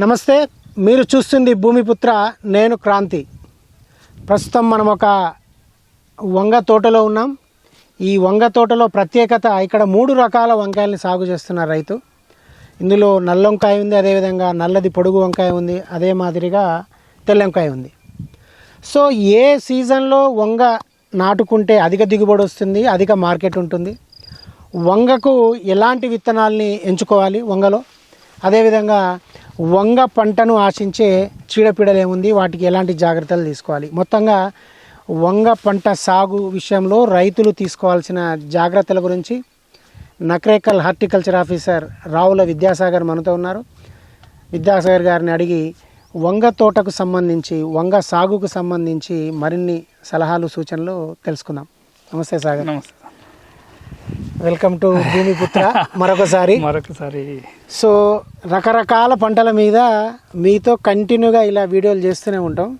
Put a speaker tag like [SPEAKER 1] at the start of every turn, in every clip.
[SPEAKER 1] నమస్తే మీరు చూస్తుంది భూమిపుత్ర నేను క్రాంతి. ప్రస్తుతం మనం ఒక వంగ తోటలో ఉన్నాం. ఈ వంగ తోటలో ప్రత్యేకత ఇక్కడ మూడు రకాల వంకాయల్ని సాగు చేస్తున్న రైతు. ఇందులో నల్ల వంకాయ ఉంది అదేవిధంగా నల్లది పొడుగు వంకాయ ఉంది అదే మాదిరిగా తెల్ల వంకాయ ఉంది. సో ఏ సీజన్లో వంగ నాటుకుంటే అధిక దిగుబడి వస్తుంది అధిక మార్కెట్ ఉంటుంది? వంగకు ఎలాంటి విత్తనాల్ని ఎంచుకోవాలి వంగలో? అదేవిధంగా వంగ పంటను ఆశించే చీడపీడలేముంది? వాటికి ఎలాంటి జాగ్రత్తలు తీసుకోవాలి? మొత్తంగా వంగ పంట సాగు విషయంలో రైతులు తీసుకోవాల్సిన జాగ్రత్తల గురించి నక్రేకల్ హార్టికల్చర్ ఆఫీసర్ రావుల విద్యాసాగర్ మనతో ఉన్నారు. విద్యాసాగర్ గారిని అడిగి వంగ తోటకు సంబంధించి వంగ సాగుకు సంబంధించి మరిన్ని సలహాలు సూచనలు తెలుసుకుందాం. నమస్తే సాగర్.
[SPEAKER 2] నమస్తే.
[SPEAKER 1] Welcome to Bhoomiputra. మరొకసారి.
[SPEAKER 2] మరొకసారి.
[SPEAKER 1] సో రకరకాల పంటల మీద మీతో కంటిన్యూగా ఇలా వీడియోలు చేస్తూనే ఉంటాం.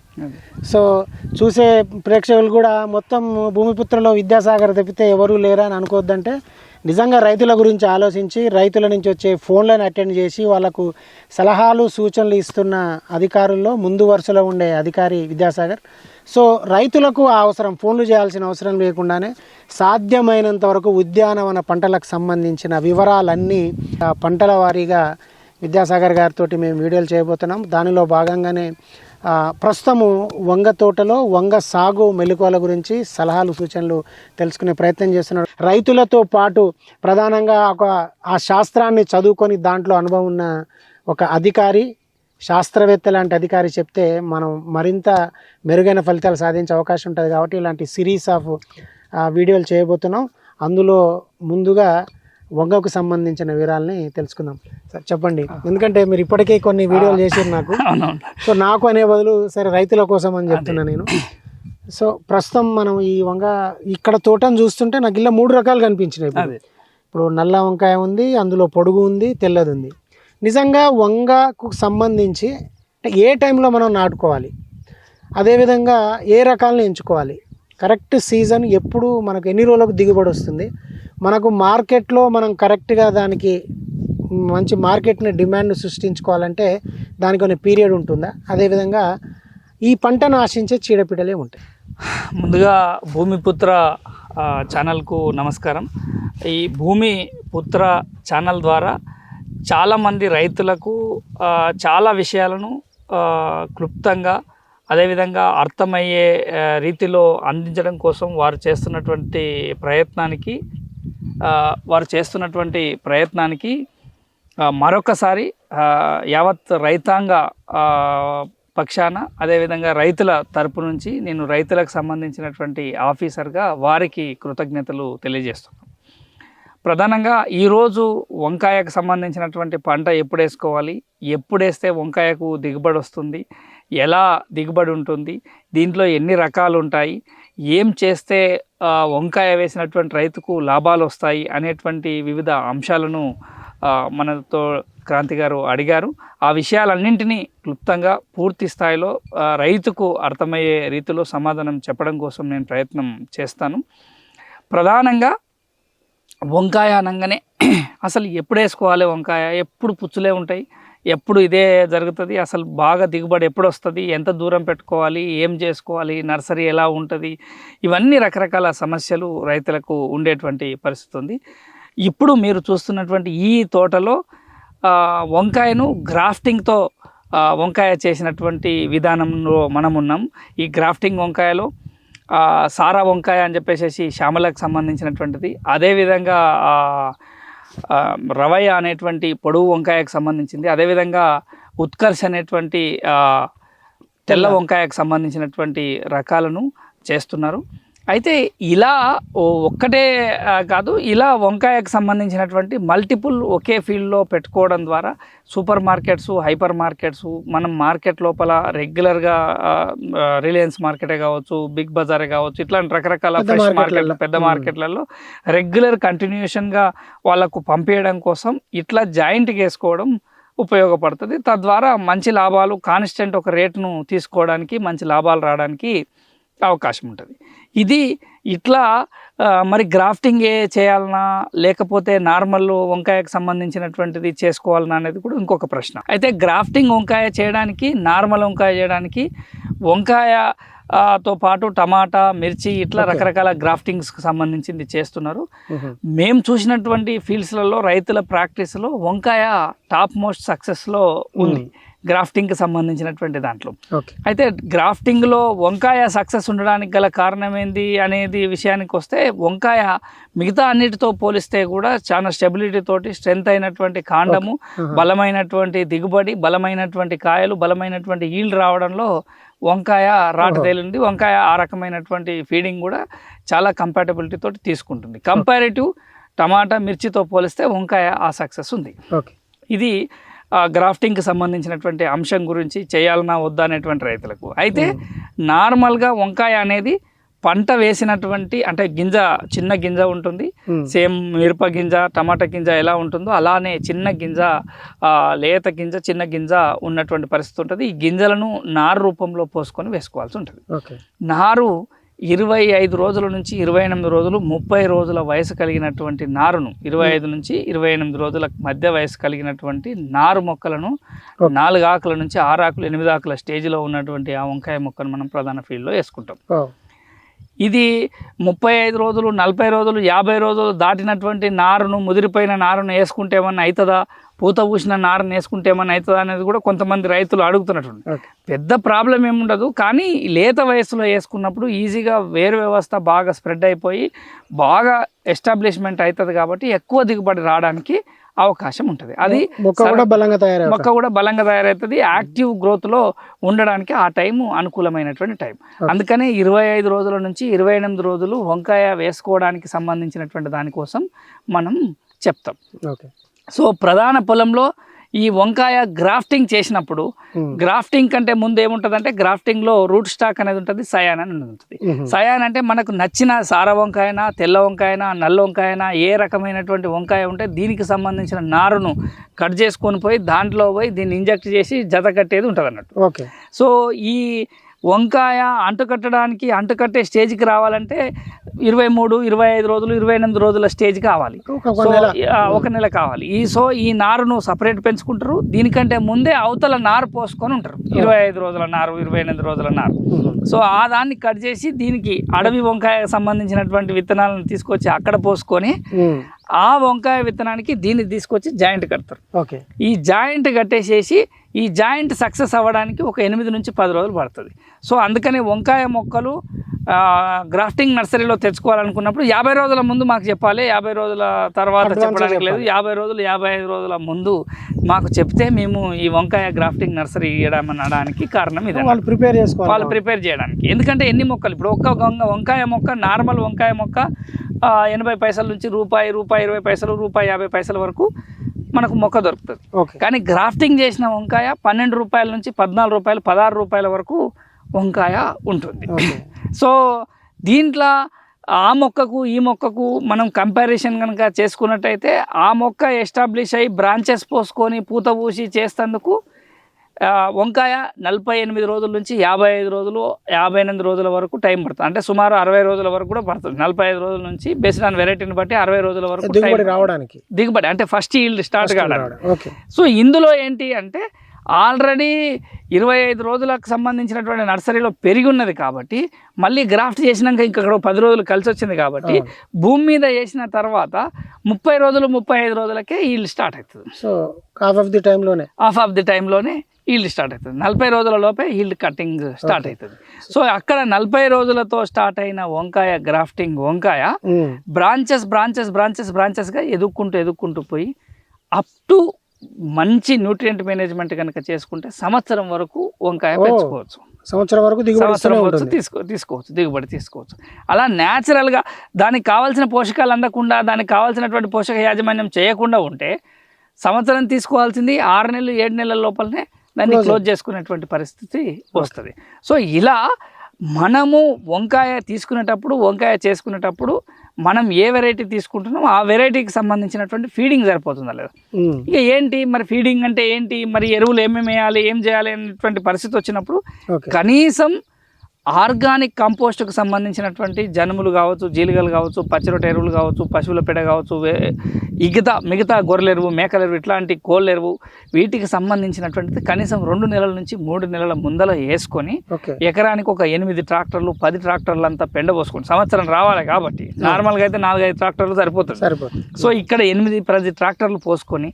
[SPEAKER 1] సో చూసే ప్రేక్షకులు కూడా మొత్తం భూమిపుత్రలో విద్యాసాగర్ తప్పితే ఎవరూ లేరా అని అనుకోవద్దంటే నిజంగా రైతుల గురించి ఆలోచించి రైతుల నుంచి వచ్చే ఫోన్లను అటెండ్ చేసి వాళ్ళకు సలహాలు సూచనలు ఇస్తున్న అధికారుల్లో ముందు వరుసలో ఉండే అధికారి విద్యాసాగర్. సో రైతులకు ఆ అవసరం ఫోన్లు చేయాల్సిన అవసరం లేకుండానే సాధ్యమైనంత వరకు ఉద్యానవన పంటలకు సంబంధించిన వివరాలన్నీ ఆ పంటల వారీగా విద్యాసాగర్ గారితో మేము వీడియోలు చేయబోతున్నాం. దానిలో భాగంగానే ప్రస్తుతము వంగ తోటలో వంగ సాగు మెలకువల గురించి సలహాలు సూచనలు తెలుసుకునే ప్రయత్నం చేస్తున్నాడు. రైతులతో పాటు ప్రధానంగా ఒక ఆ శాస్త్రాన్ని చదువుకొని దాంట్లో అనుభవం ఉన్న ఒక అధికారి శాస్త్రవేత్త లాంటి అధికారి చెప్తే మనం మరింత మెరుగైన ఫలితాలు సాధించే అవకాశం ఉంటుంది కాబట్టి ఇలాంటి సిరీస్ ఆఫ్ వీడియోలు చేయబోతున్నాం. అందులో ముందుగా వంగకు సంబంధించిన వివరాలని తెలుసుకుందాం. సార్ చెప్పండి. ఎందుకంటే మీరు ఇప్పటికే కొన్ని వీడియోలు చేసారు నాకు. సో నాకు అనే బదులు సరే రైతుల కోసం అని చెప్తున్నా నేను. సో ప్రస్తుతం మనం ఈ వంగ ఇక్కడ తోటను చూస్తుంటే నాకు ఇలా మూడు రకాలు కనిపించినాయి ఇప్పుడు. నల్ల వంకాయ ఉంది అందులో పొడుగు ఉంది తెల్లది ఉంది. నిజంగా వంగకు సంబంధించి అంటే ఏ టైంలో మనం నాటుకోవాలి? అదేవిధంగా ఏ రకాలను ఎంచుకోవాలి? కరెక్ట్ సీజన్ ఎప్పుడు మనకు ఎన్ని రోజులకు దిగుబడి వస్తుంది? మనకు మార్కెట్లో మనం కరెక్ట్గా దానికి మంచి మార్కెట్ని డిమాండ్ సృష్టించుకోవాలంటే దానికి కొన్ని పీరియడ్ ఉంటుందా? అదేవిధంగా ఈ పంటను ఆశించే చీడపీడలే ఉంటాయి.
[SPEAKER 2] ముందుగా భూమిపుత్ర ఛానల్కు నమస్కారం. ఈ భూమి పుత్ర ఛానల్ ద్వారా చాలామంది రైతులకు చాలా విషయాలను క్లుప్తంగా అదేవిధంగా అర్థమయ్యే రీతిలో అందించడం కోసం వారు చేస్తున్నటువంటి ప్రయత్నానికి వారు చేస్తున్నటువంటి ప్రయత్నానికి మరొకసారి యావత్ రైతాంగ పక్షాన అదేవిధంగా రైతుల తరపు నుంచి నేను రైతులకు సంబంధించినటువంటి ఆఫీసర్గా వారికి కృతజ్ఞతలు తెలియజేస్తున్నాను. ప్రధానంగా ఈరోజు వంకాయకు సంబంధించినటువంటి పంట ఎప్పుడు వేసుకోవాలి ఎప్పుడు వేస్తే వంకాయకు దిగుబడి వస్తుంది? ఎలా దిగుబడి ఉంటుంది? దీంట్లో ఎన్ని రకాలు ఉంటాయి? ఏం చేస్తే వంకాయ వేసినటువంటి రైతుకు లాభాలు వస్తాయి అనేటువంటి వివిధ అంశాలను మనతో క్రాంతి గారు అడిగారు. ఆ విషయాలన్నింటినీ క్లుప్తంగా పూర్తి స్థాయిలో రైతుకు అర్థమయ్యే రీతిలో సమాధానం చెప్పడం కోసం నేను ప్రయత్నం చేస్తాను. ప్రధానంగా వంకాయ అనగానే అసలు ఎప్పుడు వేసుకోవాలి వంకాయ? ఎప్పుడు పుచ్చులే ఉంటాయి? ఎప్పుడు ఇదే జరుగుతుంది అసలు బాగా దిగుబడి ఎప్పుడు వస్తుంది ఎంత దూరం పెట్టుకోవాలి ఏం చేసుకోవాలి నర్సరీ ఎలా ఉంటుంది ఇవన్నీ రకరకాల సమస్యలు రైతులకు ఉండేటువంటి పరిస్థితి ఉంది ఇప్పుడు మీరు చూస్తున్నటువంటి ఈ తోటలో వంకాయను గ్రాఫ్టింగ్తో వంకాయ చేసినటువంటి విధానంలో మనం ఉన్నాం. ఈ గ్రాఫ్టింగ్ వంకాయలో సారా వంకాయ అని చెప్పేసి శ్యామలకు సంబంధించినటువంటిది. అదేవిధంగా రవయ్య అనేటువంటి పొడవు వంకాయకు సంబంధించింది. అదేవిధంగా ఉత్కర్ష్ అనేటువంటి తెల్ల. వంకాయకు సంబంధించినటువంటి రకాలను చేస్తున్నారు. అయితే ఇలా ఒక్కటే కాదు ఇలా వంకాయకు సంబంధించినటువంటి మల్టిపుల్ ఒకే ఫీల్డ్లో పెట్టుకోవడం ద్వారా సూపర్ మార్కెట్స్ హైపర్ మార్కెట్స్ మనం మార్కెట్ లోపల రెగ్యులర్గా రిలయన్స్ మార్కెటే కావచ్చు బిగ్ బజారే కావచ్చు ఇట్లాంటి రకరకాల ఫ్రెష్. మార్కెట్ పెద్ద. మార్కెట్లలో రెగ్యులర్ కంటిన్యూషన్గా వాళ్ళకు పంపించడం కోసం ఇట్లా జాయింట్గా వేసుకోవడం ఉపయోగపడుతుంది తద్వారా మంచి లాభాలు కాన్స్టెంట్ ఒక రేటును తీసుకోవడానికి మంచి లాభాలు రావడానికి అవకాశం ఉంటుంది ఇది ఇట్లా మరి గ్రాఫ్టింగ్ ఏ చేయాలనా లేకపోతే నార్మల్ వంకాయకు సంబంధించినటువంటిది చేసుకోవాలనా అనేది కూడా ఇంకొక ప్రశ్న అయితే గ్రాఫ్టింగ్ వంకాయ చేయడానికి నార్మల్ వంకాయ చేయడానికి వంకాయ తో పాటు టమాటా మిర్చి ఇట్లా. రకరకాల గ్రాఫ్టింగ్స్కి సంబంధించింది చేస్తున్నారు.
[SPEAKER 1] మేము
[SPEAKER 2] చూసినటువంటి ఫీల్డ్స్లలో రైతుల ప్రాక్టీస్లో వంకాయ టాప్ మోస్ట్ సక్సెస్లో ఉంది గ్రాఫ్టింగ్కి సంబంధించినటువంటి దాంట్లో. అయితే గ్రాఫ్టింగ్లో వంకాయ సక్సెస్ ఉండడానికి గల కారణం ఏంది అనేది విషయానికి వస్తే వంకాయ మిగతా అన్నిటితో పోలిస్తే కూడా చాలా స్టెబిలిటీ తోటి స్ట్రెంత్ అయినటువంటి కాండము. బలమైనటువంటి దిగుబడి బలమైనటువంటి కాయలు బలమైనటువంటి ఈల్డ్ రావడంలో వంకాయ రాటు. తేలింది. వంకాయ ఆ రకమైనటువంటి ఫీడింగ్ కూడా చాలా కంపాటబిలిటీ తోటి తీసుకుంటుంది. కంపారిటివ్ టమాటా మిర్చితో పోలిస్తే వంకాయ ఆ సక్సెస్ ఉంది. ఇది గ్రాఫ్టింగ్కి సంబంధించినటువంటి అంశం గురించి చేయాలన్నా వద్దా అనేటువంటి రైతులకు. అయితే నార్మల్గా వంకాయ అనేది పంట వేసినటువంటి అంటే గింజ చిన్న గింజ ఉంటుంది. సేమ్ మిరప గింజ టమాటా గింజ ఎలా ఉంటుందో అలానే చిన్న గింజ లేత గింజ చిన్న గింజ ఉన్నటువంటి పరిస్థితి ఉంటుంది. ఈ గింజలను నారు రూపంలో పోసుకొని వేసుకోవాల్సి ఉంటుంది.
[SPEAKER 1] ఓకే.
[SPEAKER 2] నారు ఇరవై ఐదు రోజుల నుంచి ఇరవై ఎనిమిది రోజులు ముప్పై రోజుల వయసు కలిగినటువంటి నారును ఇరవై ఐదు నుంచి ఇరవై ఎనిమిది రోజుల మధ్య వయసు కలిగినటువంటి నారు మొక్కలను. నాలుగు ఆకుల నుంచి ఆరు ఆకులు ఎనిమిది ఆకుల స్టేజ్లో ఉన్నటువంటి ఆ వంకాయ మొక్కను మనం ప్రధాన ఫీల్డ్లో వేసుకుంటాం. ఇది ముప్పై ఐదు రోజులు నలభై రోజులు యాభై రోజులు దాటినటువంటి నారును ముదిరిపోయిన నారును వేసుకుంటే ఏమన్నా అవుతుందా పూత పూసిన నారును వేసుకుంటే ఏమన్నా అవుతుందా అనేది కూడా కొంతమంది రైతులు అడుగుతున్నటువంటి. పెద్ద ప్రాబ్లం ఏముండదు కానీ లేత వయసులో వేసుకున్నప్పుడు ఈజీగా వేరు వ్యవస్థ బాగా స్ప్రెడ్ అయిపోయి బాగా ఎస్టాబ్లిష్మెంట్ అవుతుంది కాబట్టి ఎక్కువ దిగుబడి రావడానికి అవకాశం ఉంటుంది. అది
[SPEAKER 1] మొక్క కూడా బలంగా తయారై
[SPEAKER 2] మొక్క కూడా బలంగా తయారవుతుంది. యాక్టివ్ గ్రోత్లో ఉండడానికి ఆ టైం అనుకూలమైనటువంటి టైం. అందుకనే ఇరవై ఐదు రోజుల నుంచి ఇరవై ఎనిమిది రోజులు వంకాయ వేసుకోవడానికి సంబంధించినటువంటి దానికోసం మనం చెప్తాం.
[SPEAKER 1] ఓకే.
[SPEAKER 2] సో ప్రధాన పొలంలో ఈ వంకాయ గ్రాఫ్టింగ్ చేసినప్పుడు. గ్రాఫ్టింగ్ కంటే ముందు ఏముంటుందంటే గ్రాఫ్టింగ్లో రూట్ స్టాక్ అనేది ఉంటుంది సయాన్ అని ఉంటుంది. సయాన్ అంటే మనకు నచ్చిన సార వంకాయనా తెల్ల వంకాయనా నల్ల వంకాయనా ఏ రకమైనటువంటి వంకాయ ఉంటే దీనికి సంబంధించిన నారును కట్ చేసుకొని పోయి దాంట్లో పోయి దీన్ని ఇంజెక్ట్ చేసి జత కట్టేది ఉంటుంది అన్నట్టు
[SPEAKER 1] ఓకే
[SPEAKER 2] సో ఈ వంకాయ అంటుకట్టడానికి అంటుకట్టే స్టేజ్కి రావాలంటే ఇరవై మూడు ఇరవై ఐదు రోజులు ఇరవై ఎనిమిది రోజుల స్టేజ్ కావాలి.
[SPEAKER 1] ఒక నెల.
[SPEAKER 2] కావాలి. ఈ సో ఈ నారును సపరేట్ పెంచుకుంటారు. దీనికంటే ముందే అవతల నారు పోసుకొని ఉంటారు. ఇరవై ఐదు రోజుల నారు ఇరవై ఎనిమిది రోజుల నారు. సో ఆ దాన్ని కట్ చేసి దీనికి అడవి వంకాయ సంబంధించినటువంటి విత్తనాలను తీసుకొచ్చి అక్కడ పోసుకొని. ఆ వంకాయ విత్తనానికి దీన్ని తీసుకొచ్చి జాయింట్ కడతారు.
[SPEAKER 1] ఓకే.
[SPEAKER 2] ఈ జాయింట్ కట్టేసేసి ఈ జాయింట్ సక్సెస్ అవ్వడానికి ఒక ఎనిమిది నుంచి పది రోజులు పడుతుంది. సో అందుకని వంకాయ మొక్కలు గ్రాఫ్టింగ్ నర్సరీలో తెచ్చుకోవాలనుకున్నప్పుడు యాభై రోజుల ముందు మాకు చెప్పాలి. యాభై రోజుల తర్వాత చెప్పడానికి లేదు. యాభై రోజులు యాభై ఐదు రోజుల ముందు మాకు చెప్తే మేము ఈ వంకాయ గ్రాఫ్టింగ్ నర్సరీ ఇవ్వడం అనడానికి కారణం ఇదే.
[SPEAKER 1] వాళ్ళు ప్రిపేర్
[SPEAKER 2] వాళ్ళు
[SPEAKER 1] చేసుకోవాలి
[SPEAKER 2] ప్రిపేర్ చేయడానికి. ఎందుకంటే ఎన్ని మొక్కలు? ఇప్పుడు ఒక్క వంక వంకాయ మొక్క నార్మల్ వంకాయ మొక్క ఎనభై పైసల నుంచి రూపాయి రూపాయి ఇరవై పైసలు రూపాయి యాభై పైసల వరకు మనకు మొక్క దొరుకుతుంది.
[SPEAKER 1] ఓకే.
[SPEAKER 2] కానీ గ్రాఫ్టింగ్ చేసిన వంకాయ పన్నెండు రూపాయల నుంచి పద్నాలుగు రూపాయలు పదహారు రూపాయల వరకు వంకాయ ఉంటుంది. సో దీంట్లో ఆ మొక్కకు ఈ మొక్కకు మనం కంపారిజన్ కనుక చేసుకున్నట్టయితే ఆ మొక్క ఎస్టాబ్లిష్ అయ్యి బ్రాంచెస్ పోసుకొని పూత పూసి చేసేందుకు ఆ, వంకాయ నలభై ఎనిమిది రోజుల నుంచి యాభై ఐదు రోజులు యాభై ఎనిమిది రోజుల వరకు టైం పడుతుంది. అంటే సుమారు అరవై రోజుల వరకు కూడా పడుతుంది. నలభై ఐదు రోజుల నుంచి బేస్డ్ ఆన్ వెరైటీని బట్టి అరవై రోజుల వరకు
[SPEAKER 1] దిగుబడి. రావడానికి.
[SPEAKER 2] దిగుబడి అంటే ఫస్ట్ ఈల్డ్ స్టార్ట్ కావడానికి. సో ఇందులో ఏంటి అంటే ఆల్రెడీ ఇరవై ఐదు రోజులకు సంబంధించినటువంటి నర్సరీలో పెరిగి ఉన్నది కాబట్టి మళ్ళీ గ్రాఫ్ట్ చేసినాక ఇంకా ఇక్కడ పది రోజులు కలిసి వచ్చింది కాబట్టి. భూమి మీద వేసిన తర్వాత ముప్పై రోజులు ముప్పై ఐదు రోజులకే ఈల్డ్ స్టార్ట్ అవుతుంది.
[SPEAKER 1] సో హాఫ్ ఆఫ్ ది టైంలోనే
[SPEAKER 2] హాఫ్ ఆఫ్ ది టైంలోనే ఈల్డ్ స్టార్ట్ అవుతుంది. నలభై రోజుల లోపే ఈల్డ్ కటింగ్ స్టార్ట్ అవుతుంది. సో అక్కడ నలభై రోజులతో స్టార్ట్ అయిన వంకాయ గ్రాఫ్టింగ్ వంకాయ బ్రాంచెస్ బ్రాంచెస్ బ్రాంచెస్ బ్రాంచెస్గా ఎదుక్కుంటూ ఎదుక్కుంటూ పోయి అప్ టు మంచి న్యూట్రియంట్ మేనేజ్మెంట్ కనుక చేసుకుంటే సంవత్సరం వరకు వంకాయ. పెంచుకోవచ్చు.
[SPEAKER 1] సంవత్సరం వరకు దిగుబడి
[SPEAKER 2] తీసుకో తీసుకోవచ్చు దిగుబడి తీసుకోవచ్చు. అలా న్యాచురల్గా దానికి కావాల్సిన పోషకాలు అందకుండా దానికి కావాల్సినటువంటి పోషక యాజమాన్యం చేయకుండా ఉంటే సంవత్సరం తీసుకోవాల్సింది ఆరు నెలలు ఏడు నెలల లోపలనే దాన్ని క్లోజ్ చేసుకునేటువంటి పరిస్థితి వస్తుంది. సో ఇలా మనము వంకాయ తీసుకునేటప్పుడు వంకాయ చేసుకునేటప్పుడు మనం ఏ వెరైటీ తీసుకుంటున్నామో ఆ వెరైటీకి సంబంధించినటువంటి ఫీడింగ్ సరిపోతుందా లేదా. ఇక ఏంటి? మరి ఫీడింగ్ అంటే ఏంటి? మరి ఎరువులు ఏమేమి వేయాలి? ఏం చేయాలి? అనేటువంటి పరిస్థితి వచ్చినప్పుడు కనీసం ఆర్గానిక్ కంపోస్ట్కు సంబంధించినటువంటి జనుములు కావచ్చు జీలిగలు కావచ్చు పచ్చిరొట్ట ఎరువులు కావచ్చు పశువుల పెడ కావచ్చు వే- మిగతా మిగతా గొర్రెల ఎరువు మేకల ఎరువు ఇట్లాంటి కోళ్ళ ఎరువు వీటికి సంబంధించినటువంటిది కనీసం రెండు నెలల నుంచి మూడు నెలల ముందల వేసుకొని ఎకరానికి ఒక ఎనిమిది ట్రాక్టర్లు పది ట్రాక్టర్లు అంతా పెండ పోసుకోండి సంవత్సరం రావాలి కాబట్టి నార్మల్గా అయితే నాలుగైదు ట్రాక్టర్లు సరిపోతుంది.
[SPEAKER 1] సరిపోతుంది.
[SPEAKER 2] సో ఇక్కడ ఎనిమిది పది ట్రాక్టర్లు పోసుకొని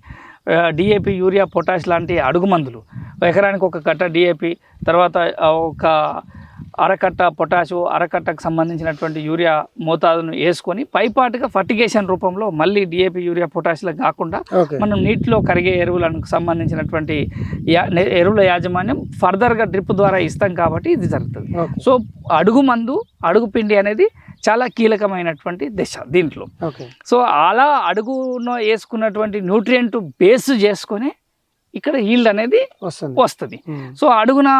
[SPEAKER 2] డిఏపి యూరియా పొటాష్ లాంటి అడుగు మందులు ఎకరానికి ఒక కట్ట డిఏపి తర్వాత ఒక అరకట్ట పొటాషు అరకట్టకు సంబంధించినటువంటి యూరియా మోతాదును వేసుకొని పైపాటుగా ఫర్టిగేషన్ రూపంలో మళ్ళీ డిఏపి యూరియా పొటాషిలకు కాకుండా మనం నీటిలో కరిగే ఎరువులకు సంబంధించినటువంటి ఎరువుల యాజమాన్యం ఫర్దర్గా డ్రిప్ ద్వారా ఇస్తాం కాబట్టి ఇది జరుగుతుంది. సో అడుగు మందు అడుగు పిండి అనేది చాలా కీలకమైనటువంటి దశ దీంట్లో. సో అలా అడుగున వేసుకున్నటువంటి న్యూట్రియంట్ బేస్ చేసుకొని ఇక్కడ ఈల్డ్ అనేది
[SPEAKER 1] వస్తుంది.
[SPEAKER 2] సో అడుగున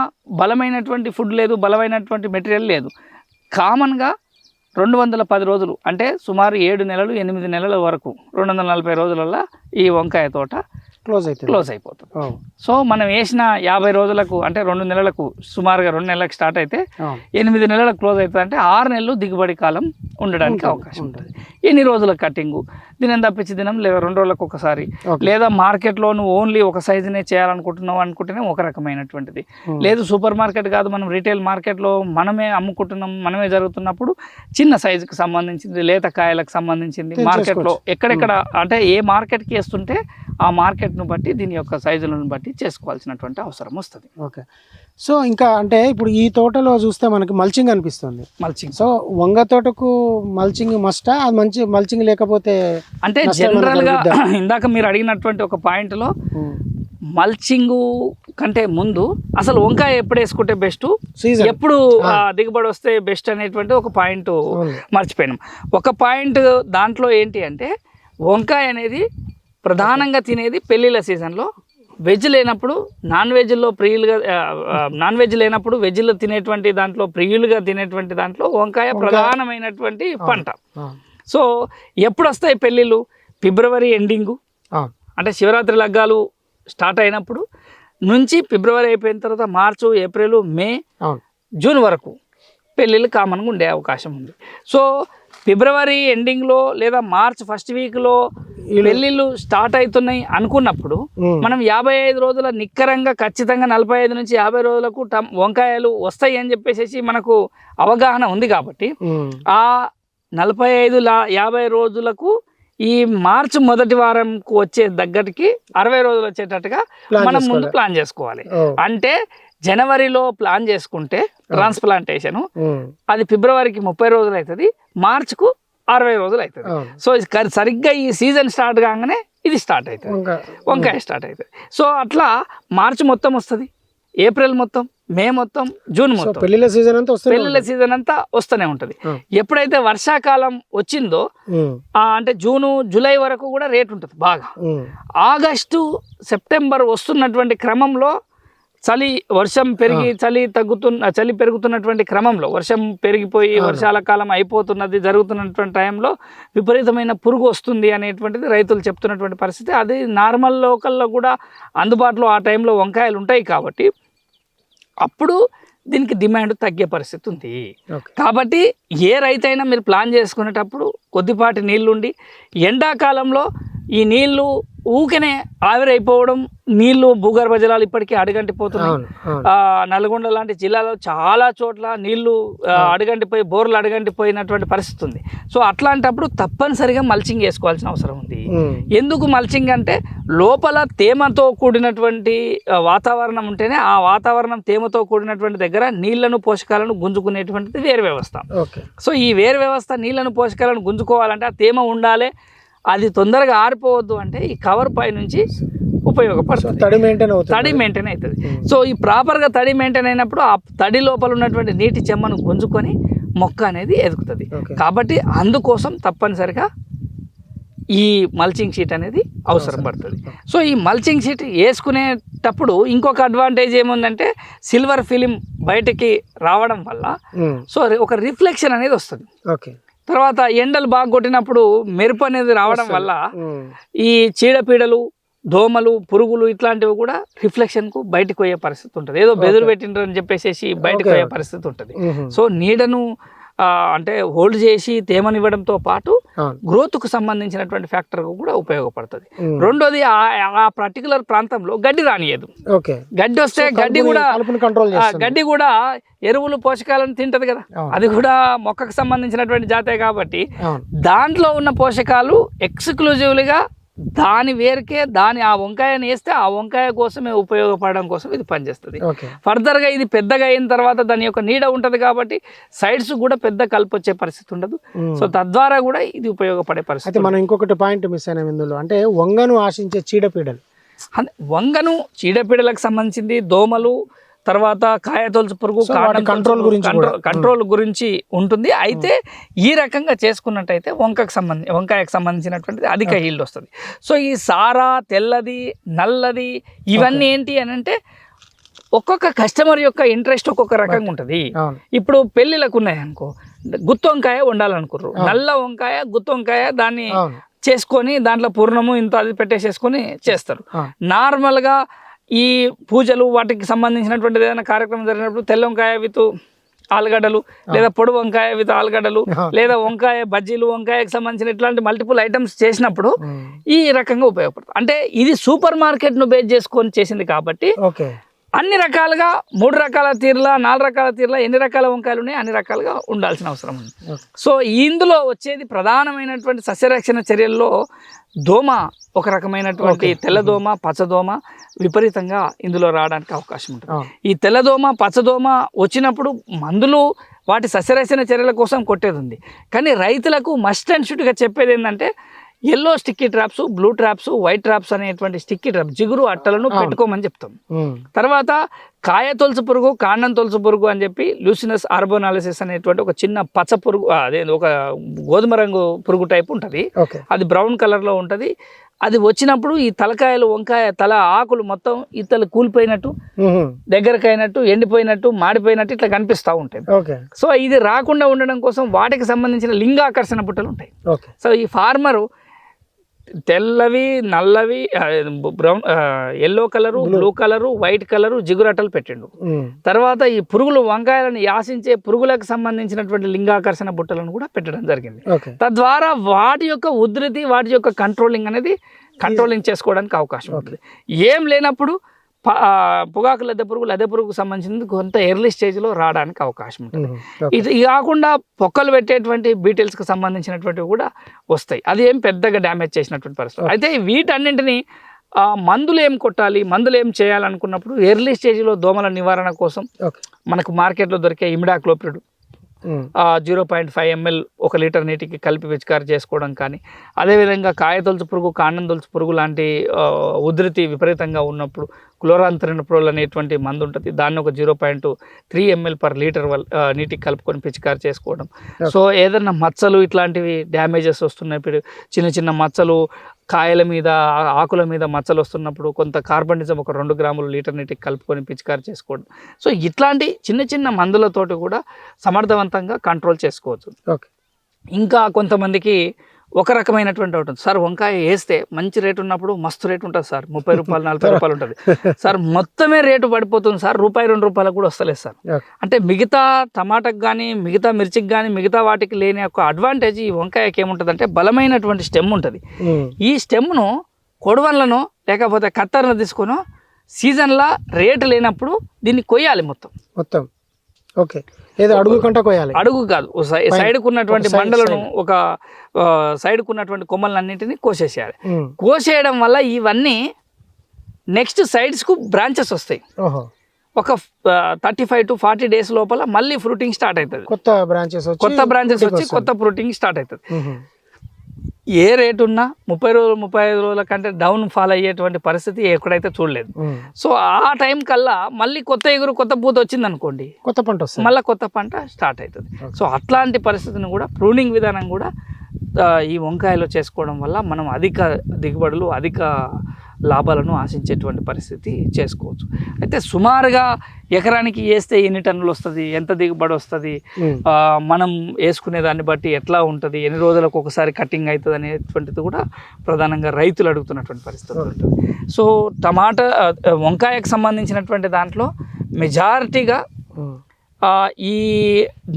[SPEAKER 2] బలమైనటువంటి ఫుడ్ లేదు బలమైనటువంటి మెటీరియల్ లేదు. కామన్గా రెండు వందల పది రోజులు అంటే సుమారు ఏడు నెలలు ఎనిమిది నెలల వరకు రెండు వందల నలభై రోజులలో ఈ వంకాయ తోట
[SPEAKER 1] క్లోజ్ అవుతుంది
[SPEAKER 2] క్లోజ్ అయిపోతుంది. సో మనం వేసిన యాభై రోజులకు అంటే రెండు నెలలకు సుమారుగా రెండు నెలలకు స్టార్ట్ అయితే. ఎనిమిది నెలలకు క్లోజ్ అవుతుంది అంటే ఆరు నెలలు దిగుబడి కాలం ఉండడానికి అవకాశం.
[SPEAKER 1] ఉంటుంది.
[SPEAKER 2] ఎన్ని రోజుల కటింగ్ దినం తప్పించి దినం లేదా రెండు రోజులకు ఒకసారి. లేదా మార్కెట్లో నువ్వు ఓన్లీ ఒక సైజునే చేయాలనుకుంటున్నావు అనుకుంటేనే ఒక రకమైనటువంటిది
[SPEAKER 1] ఉమ్.
[SPEAKER 2] లేదు సూపర్ మార్కెట్ కాదు మనం రీటైల్ మార్కెట్లో మనమే అమ్ముకుంటున్నాం మనమే జరుగుతున్నప్పుడు చిన్న సైజుకి సంబంధించింది లేత కాయలకు సంబంధించింది. మార్కెట్లో ఎక్కడెక్కడ అంటే ఏ మార్కెట్కి వేస్తుంటే ఆ మార్కెట్ను బట్టి దీని యొక్క సైజులను బట్టి చేసుకోవాల్సినటువంటి అవసరం వస్తుంది
[SPEAKER 1] ఓకే సో ఇంకా అంటే ఇప్పుడు ఈ తోటలో చూస్తే మనకి మల్చింగ్ అనిపిస్తుంది.
[SPEAKER 2] మల్చింగ్
[SPEAKER 1] సో వంగ తోటకు మల్చింగ్ మస్టా అది మంచి మల్చింగ్ లేకపోతే
[SPEAKER 2] అంటే జనరల్గా
[SPEAKER 1] కలుగుద్దా?
[SPEAKER 2] ఇందాక మీరు అడిగినటువంటి ఒక పాయింట్లో
[SPEAKER 1] ఉమ్,
[SPEAKER 2] మల్చింగ్ కంటే ముందు అసలు వంకాయ ఎప్పుడు వేసుకుంటే బెస్ట్ ఎప్పుడు దిగుబడి వస్తే బెస్ట్ అనేటువంటి ఒక పాయింట్. మర్చిపోయినాం. ఒక పాయింట్ దాంట్లో ఏంటి అంటే వంకాయ అనేది ప్రధానంగా తినేది పెళ్ళిళ్ళ సీజన్లో వెజ్ లేనప్పుడు నాన్ వెజ్లో ప్రియులుగా నాన్ వెజ్ లేనప్పుడు వెజ్లో తినేటువంటి దాంట్లో ప్రియులుగా తినేటువంటి దాంట్లో వంకాయ ప్రధానమైనటువంటి పంట. సో ఎప్పుడు వస్తాయి పెళ్ళిళ్ళు? February ending. అంటే శివరాత్రి లగ్గాలు స్టార్ట్ అయినప్పుడు నుంచి ఫిబ్రవరి అయిపోయిన తర్వాత మార్చు ఏప్రిల్ మే జూన్ వరకు పెళ్ళిళ్ళు కామన్గా ఉండే అవకాశం ఉంది. సో ఫిబ్రవరి ఎండింగ్లో లేదా మార్చ్ ఫస్ట్ వీక్లో పెళ్ళిళ్ళు స్టార్ట్ అవుతున్నాయి అనుకున్నప్పుడు మనం యాభై ఐదు రోజుల నిక్కరంగా ఖచ్చితంగా నలభై ఐదు నుంచి యాభై రోజులకు టమ్ వంకాయలు వస్తాయి అని చెప్పేసి మనకు అవగాహన ఉంది కాబట్టి ఆ నలభై ఐదు యాభై రోజులకు ఈ మార్చి మొదటి వారంకు వచ్చే దగ్గరికి అరవై రోజులు వచ్చేటట్టుగా మనం ముందు. ప్లాన్ చేసుకోవాలి. అంటే జనవరిలో ప్లాన్ చేసుకుంటే ట్రాన్స్ప్లాంటేషన్. అది ఫిబ్రవరికి ముప్పై రోజులు అవుతుంది మార్చ్కు అరవై రోజులు అవుతుంది సో సరిగ్గా ఈ సీజన్ స్టార్ట్ కాగానే ఇది స్టార్ట్ అవుతుంది వంకాయ. స్టార్ట్ అవుతుంది సో అట్లా మార్చి మొత్తం వస్తుంది ఏప్రిల్ మొత్తం మే మొత్తం జూన్ మొత్తం.
[SPEAKER 1] పెళ్ళిళ్ళ సీజన్ అంతా
[SPEAKER 2] పెళ్ళిళ్ళ సీజన్ అంతా వస్తూనే ఉంటుంది. ఎప్పుడైతే వర్షాకాలం వచ్చిందో అంటే జూను జూలై వరకు కూడా రేట్ ఉంటుంది బాగా. ఆగస్టు సెప్టెంబర్ వస్తున్నటువంటి క్రమంలో చలి వర్షం పెరిగి చలి తగ్గుతున్న చలి పెరుగుతున్నటువంటి క్రమంలో వర్షం పెరిగిపోయి వర్షాల కాలం అయిపోతున్నది జరుగుతున్నటువంటి టైంలో విపరీతమైన పురుగు వస్తుంది అనేటువంటిది రైతులు చెప్తున్నటువంటి పరిస్థితి. అది నార్మల్ లోకల్లో కూడా అందుబాటులో ఆ టైంలో వంకాయలు ఉంటాయి కాబట్టి అప్పుడు దీనికి డిమాండ్ తగ్గే పరిస్థితి ఉంది. కాబట్టి ఏ రైతైనా మీరు ప్లాన్ చేసుకునేటప్పుడు కొద్దిపాటి నీళ్ళుండి ఎండాకాలంలో ఈ నీళ్ళు ఊకనే ఆవిరైపోవడం నీళ్ళు భూగర్భ జలాలు ఇప్పటికీ అడుగంటిపోతున్నాయి. నల్గొండ లాంటి జిల్లాలో చాలా చోట్ల నీళ్ళు అడుగంటిపోయి బోర్లు అడుగంటిపోయినటువంటి పరిస్థితి ఉంది సో అట్లాంటప్పుడు తప్పనిసరిగా మల్చింగ్ వేసుకోవాల్సిన అవసరం ఉంది. ఎందుకు మల్చింగ్ అంటే లోపల తేమతో కూడినటువంటి వాతావరణం ఉంటేనే ఆ వాతావరణం తేమతో కూడినటువంటి దగ్గర నీళ్ళను పోషకాలను గుంజుకునేటువంటిది వేరు వ్యవస్థ. సో ఈ వేరు వ్యవస్థ నీళ్ళను పోషకాలను గుంజుకోవాలంటే ఆ తేమ ఉండాలి అది తొందరగా ఆరిపోవద్దు అంటే ఈ కవర్ పై నుంచి ఉపయోగపడుతుంది.
[SPEAKER 1] తడి మెయింటైన్ అవుతుంది.
[SPEAKER 2] తడి మెయింటైన్ అవుతుంది.
[SPEAKER 1] ఉమ్.
[SPEAKER 2] సో ఈ ప్రాపర్గా తడి మెయింటైన్ అయినప్పుడు ఆ తడి లోపల ఉన్నటువంటి నీటి చెమ్మను గుంజుకొని మొక్క అనేది ఎదుగుతుంది. కాబట్టి అందుకోసం తప్పనిసరిగా ఈ మల్చింగ్ షీట్ అనేది అవసరం పడుతుంది. సో ఈ మల్చింగ్ షీట్ వేసుకునేటప్పుడు ఇంకొక అడ్వాంటేజ్ ఏముందంటే సిల్వర్ ఫిలిం బయటికి రావడం వల్ల
[SPEAKER 1] ఉమ్,
[SPEAKER 2] సో ఒక రిఫ్లెక్షన్ అనేది వస్తుంది.
[SPEAKER 1] ఓకే
[SPEAKER 2] తర్వాత ఎండలు బాగా కొట్టినప్పుడు మెరుపు అనేది రావడం వల్ల ఈ చీడపీడలు దోమలు పురుగులు ఇట్లాంటివి కూడా రిఫ్లెక్షన్కు బయటకు పోయే పరిస్థితి ఉంటుంది. ఏదో బెదురు పెట్టిండ్రు అని చెప్పేసి బయటకు పోయే. పరిస్థితి ఉంటుంది. సో నీడను అంటే హోల్డ్ చేసి తేమనివ్వడంతో పాటు గ్రోత్కు సంబంధించినటువంటి ఫ్యాక్టర్ కూడా ఉపయోగపడుతుంది. రెండోది ఆ- ఆ పర్టికులర్ ప్రాంతంలో గడ్డి రానియదు. గడ్డి వస్తే గడ్డి కూడా గడ్డి కూడా ఎరువులు పోషకాలను తింటది కదా. అది కూడా మొక్కకు సంబంధించినటువంటి జాతే కాబట్టి దాంట్లో ఉన్న పోషకాలు ఎక్స్క్లూజివ్లీగా దాని వేరుకే దాని ఆ వంకాయని వేస్తే ఆ వంకాయ కోసమే ఉపయోగపడడం కోసం ఇది పనిచేస్తుంది. ఫర్దర్గా ఇది పెద్దగా అయిన తర్వాత దాని యొక్క నీడ ఉంటుంది కాబట్టి సైడ్స్ కూడా పెద్ద కలుపు వచ్చే పరిస్థితి ఉండదు. సో తద్వారా కూడా ఇది ఉపయోగపడే పరిస్థితి
[SPEAKER 1] మనం ఇంకొకటి పాయింట్ మిస్ అయినాం ఇందులో. అంటే వంగను ఆశించే చీడపీడలు.
[SPEAKER 2] వంగను చీడపీడలకు సంబంధించింది దోమలు తర్వాత కాయతొలుచు పురుగు పురుగు,
[SPEAKER 1] గురించి
[SPEAKER 2] కంట్రోల్. కంట్రోల్ గురించి ఉంటుంది. అయితే ఈ రకంగా చేసుకున్నట్టయితే వంకకు సంబంధించి వంకాయకు సంబంధించినటువంటిది అధిక హీల్డ్ వస్తుంది. సో ఈ సారా తెల్లది నల్లది ఇవన్నీ ఏంటి అని అంటే ఒక్కొక్క కస్టమర్ యొక్క ఇంట్రెస్ట్ ఒక్కొక్క రకంగా ఉంటుంది. ఇప్పుడు పెళ్ళిళ్ళకు ఉన్నాయి అనుకో గుత్తి వంకాయ వండాలనుకుర్రు. నల్ల వంకాయ గుత్తి వంకాయ దాన్ని చేసుకొని దాంట్లో పూర్ణము ఇంత అది పెట్టేసేసుకొని చేస్తారు. నార్మల్గా ఈ పూజలు వాటికి సంబంధించినటువంటి ఏదైనా కార్యక్రమం జరిగినప్పుడు తెల్ల వంకాయ విత్ ఆలుగడ్డలు లేదా పొడి వంకాయ విత్ ఆలుగడ్డలు. లేదా వంకాయ బజ్జీలు వంకాయకి సంబంధించిన ఇట్లాంటి మల్టిపుల్ ఐటమ్స్ చేసినప్పుడు. ఈ రకంగా ఉపయోగపడుతుంది అంటే ఇది సూపర్ మార్కెట్ను బేస్ చేసుకొని చేసింది కాబట్టి
[SPEAKER 1] ఓకే
[SPEAKER 2] అన్ని రకాలుగా మూడు రకాల తీర్ల నాలుగు రకాల తీర్ల ఎన్ని రకాల వంకాయలు ఉన్నాయి అన్ని రకాలుగా ఉండాల్సిన అవసరం ఉంది. సో ఇందులో వచ్చేది ప్రధానమైనటువంటి సస్యరక్షణ చర్యల్లో దోమ ఒక రకమైనటువంటి తెల్లదోమ పచ్చదోమ విపరీతంగా ఇందులో రావడానికి అవకాశం ఉంటుంది. ఈ తెల్లదోమ పచ్చదోమ వచ్చినప్పుడు మందులు వాటి సస్యరక్షణ చర్యల కోసం కొట్టేది ఉంది. కానీ రైతులకు మస్ట్ అండ్ షుడ్గా చెప్పేది ఏంటంటే yellow sticky traps blue traps white traps అనేటువంటి స్టిక్కీ ట్రాప్ జిగురు అట్టలను పెట్టుకోమని చెప్తాం. తర్వాత కాయ తొలుసు పురుగు కాండం తొలుసు పురుగు అని చెప్పి లూసినస్ ఆర్బోనాలిసిస్ అనేటువంటి ఒక చిన్న పచ్చ పురుగు అదే ఒక గోధుమ రంగు పురుగు టైప్ ఉంటుంది. అది బ్రౌన్ కలర్లో ఉంటుంది. అది వచ్చినప్పుడు ఈ తలకాయలు వంకాయ తల ఆకులు మొత్తం ఇతలు కూలిపోయినట్టు. దగ్గరకైనట్టు ఎండిపోయినట్టు మాడిపోయినట్టు ఇట్లా కనిపిస్తూ ఉంటాయి. సో ఇది రాకుండా ఉండడం కోసం వాటికి సంబంధించిన లింగాకర్షణ బుట్టలు ఉంటాయి. సో ఈ ఫార్మరు తెల్లవి నల్లవి brown yellow colour blue colour white colour జిగురట్టలు పెట్టిండు.
[SPEAKER 1] మ్మ్.
[SPEAKER 2] తర్వాత ఈ పురుగులు వంకాయలను యాసించే పురుగులకు సంబంధించినటువంటి లింగాకర్షణ బుట్టలను కూడా పెట్టడం జరిగింది. తద్వారా వాటి యొక్క ఉధృతి వాటి యొక్క కంట్రోలింగ్ అనేది కంట్రోలింగ్ చేసుకోవడానికి అవకాశం ఉంటుంది ఏం లేనప్పుడు పొగాకు లద్దె పురుగు లద్దె పురుగుకు సంబంధించింది కొంత ఎర్లీ స్టేజ్లో రావడానికి అవకాశం ఉంటుంది. ఇది కాకుండా పొక్కలు పెట్టేటువంటి బీటిల్స్కి సంబంధించినటువంటివి కూడా వస్తాయి. అది ఏం పెద్దగా డ్యామేజ్ చేసినటువంటి పరిస్థితి. అయితే వీటన్నింటినీ మందులు ఏం కొట్టాలి మందులు ఏం చేయాలనుకున్నప్పుడు ఎర్లీ స్టేజ్లో దోమల నివారణ కోసం మనకు మార్కెట్లో దొరికే imidacloprid. Zero point five ML ఒక లీటర్ నీటికి కలిపి పిచికారి చేసుకోవడం కానీ అదేవిధంగా కాయతొలుచు పురుగు కాండం తొలుచు పురుగు లాంటి ఉధృతి విపరీతంగా ఉన్నప్పుడు క్లోరాంతరినప్రోల్ అనేటువంటి మందు ఉంటుంది దాన్ని ఒక zero point three ML per litre నీటికి కలుపుకొని పిచికారి చేసుకోవడం. సో ఏదైనా మచ్చలు ఇట్లాంటివి డ్యామేజెస్ వస్తున్నాయి. ఇప్పుడు చిన్న చిన్న మచ్చలు కాయల మీద ఆకుల మీద మచ్చలు వస్తున్నప్పుడు కొంత కార్బనిజం ఒక రెండు గ్రాములు లీటర్ నీటికి కలుపుకొని పిచికారి చేసుకోవడం. సో ఇట్లాంటి చిన్న చిన్న మందులతోటి కూడా సమర్థవంతంగా కంట్రోల్ చేసుకోవచ్చు.
[SPEAKER 1] ఓకే
[SPEAKER 2] ఇంకా కొంతమందికి ఒక రకమైనటువంటి ఒకటి ఉంటుంది సార్ వంకాయ వేస్తే మంచి రేటు ఉన్నప్పుడు మస్తు రేటు ఉంటుంది సార్. ముప్పై రూపాయలు నలభై రూపాయలు ఉంటుంది. సార్ మొత్తమే రేటు పడిపోతుంది సార్. రూపాయి రెండు రూపాయలకు కూడా వస్తలేదు సార్. అంటే మిగతా టమాటాకి కానీ మిగతా మిర్చికి కానీ మిగతా వాటికి లేని ఒక అడ్వాంటేజ్ ఈ వంకాయకి ఏముంటుంది అంటే బలమైనటువంటి స్టెమ్ ఉంటుంది. ఈ స్టెమ్ను కొడవలను లేకపోతే కత్తర్ను తీసుకొని సీజన్లో రేటు లేనప్పుడు దీన్ని కొయ్యాలి మొత్తం.
[SPEAKER 1] మొత్తం. ఓకే ఏదో అడుగు కంట కోయాలి
[SPEAKER 2] అడుగు కాదు. సైడ్కు ఉన్నటువంటి
[SPEAKER 1] ఒక సైడ్
[SPEAKER 2] మండలను. ఒక సైడ్కు ఉన్నటువంటి కొమ్మలన్నింటినీ కోసేసేయాలి. కోసేయడం వల్ల ఇవన్నీ నెక్స్ట్ సైడ్స్కు బ్రాంచెస్ వస్తాయి ఒక thirty five to forty days లోపల మళ్ళీ ఫ్రూటింగ్ స్టార్ట్ అవుతుంది
[SPEAKER 1] కొత్త బ్రాంచెస్
[SPEAKER 2] కొత్త బ్రాంచెస్ వచ్చి. కొత్త ఫ్రూటింగ్ స్టార్ట్ అవుతుంది. ఏ రేట్ ఉన్నా ముప్పై రోజులు ముప్పై ఐదు రోజుల కంటే డౌన్ ఫాల్ అయ్యేటువంటి పరిస్థితి ఎక్కడైతే చూడలేదు. సో ఆ టైం కల్లా మళ్ళీ కొత్త ఎగురు కొత్త పూత వచ్చింది అనుకోండి
[SPEAKER 1] కొత్త పంట వస్తుంది.
[SPEAKER 2] మళ్ళీ కొత్త పంట స్టార్ట్ అవుతుంది. సో అట్లాంటి పరిస్థితిని కూడా ప్రూనింగ్ విధానం కూడా ఈ వంకాయలో చేసుకోవడం వల్ల మనం అధిక దిగుబడులు అధిక లాభాలను ఆశించేటువంటి పరిస్థితి చేసుకోవచ్చు. అయితే సుమారుగా ఎకరానికి వేస్తే ఎన్ని టన్నులు వస్తుంది? ఎంత దిగుబడి వస్తుంది? మనం వేసుకునే దాన్ని బట్టి ఎట్లా ఉంటుంది? ఎన్ని రోజులకు ఒకసారి కటింగ్ అవుతుంది అనేటువంటిది కూడా ప్రధానంగా రైతులు అడుగుతున్నటువంటి పరిస్థితి ఉంటుంది. సో టమాటా వంకాయకు సంబంధించినటువంటి దాంట్లో మెజారిటీగా ఈ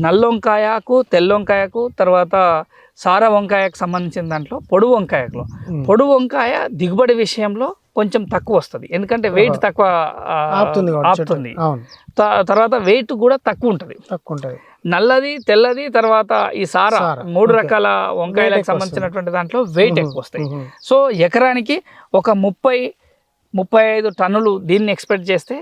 [SPEAKER 2] నల్ల వంకాయకు తెల్ల వంకాయకు తర్వాత సార వంకాయకు సంబంధించిన దాంట్లో పొడు వంకాయకులో.
[SPEAKER 1] ఉమ్.
[SPEAKER 2] పొడు వంకాయ దిగుబడి విషయంలో కొంచెం తక్కువ వస్తుంది. ఎందుకంటే వెయిట్ తక్కువ
[SPEAKER 1] ఆపుతుంది
[SPEAKER 2] తర్వాత వెయిట్ కూడా తక్కువ ఉంటుంది.
[SPEAKER 1] తక్కువ ఉంటుంది
[SPEAKER 2] నల్లది తెల్లది తర్వాత ఈ సార మూడు. రకాల వంకాయలకు సంబంధించినటువంటి దాంట్లో వెయిట్ ఎక్కువ వస్తాయి. సో ఎకరానికి ఒక ముప్పై ముప్పై ఐదు టన్నులు దీన్ని ఎక్స్పెక్ట్ చేస్తే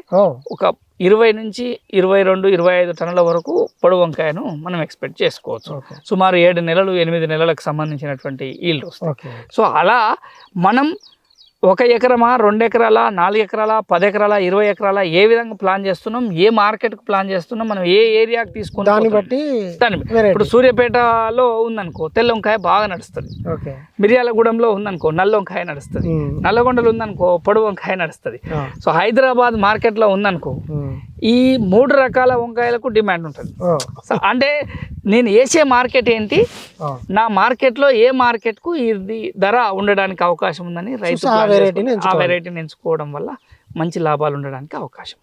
[SPEAKER 2] ఒక ఇరవై నుంచి ఇరవై రెండు ఇరవై ఐదు టన్నుల వరకు పొడి వంకాయను మనం ఎక్స్పెక్ట్ చేసుకోవచ్చు. సుమారు ఏడు నెలలు ఎనిమిది నెలలకు సంబంధించినటువంటి ఈల్డ్ వస్తుంది సో అలా మనం ఒక ఎకరమా రెండు ఎకరాల నాలుగు ఎకరాల పది ఎకరాల ఇరవై ఎకరాల ఏ విధంగా ప్లాన్ చేస్తున్నాం ఏ మార్కెట్కి ప్లాన్ చేస్తున్నాం మనం ఏ ఏరియాకి తీసుకుని
[SPEAKER 1] దాన్ని. బట్టి
[SPEAKER 2] దాన్ని ఇప్పుడు సూర్యాపేటలో ఉందనుకో తెల్ల వంకాయ బాగా నడుస్తుంది మిర్యాలగూడెంలో ఉందనుకో నల్ల వంకాయ నడుస్తుంది. నల్లగొండలో ఉందనుకో పొడి వంకాయ నడుస్తుంది. సో హైదరాబాద్ మార్కెట్లో ఉందనుకో. ఈ మూడు రకాల వంకాయలకు డిమాండ్ ఉంటుంది అంటే నేను వేసే మార్కెట్ ఏంటి. నా మార్కెట్లో ఏ మార్కెట్కు ఇది ధర ఉండడానికి అవకాశం ఉందని రైతు
[SPEAKER 1] ఆ.
[SPEAKER 2] వెరైటీని ఎంచుకోవడం వల్ల మంచి లాభాలు ఉండడానికి అవకాశం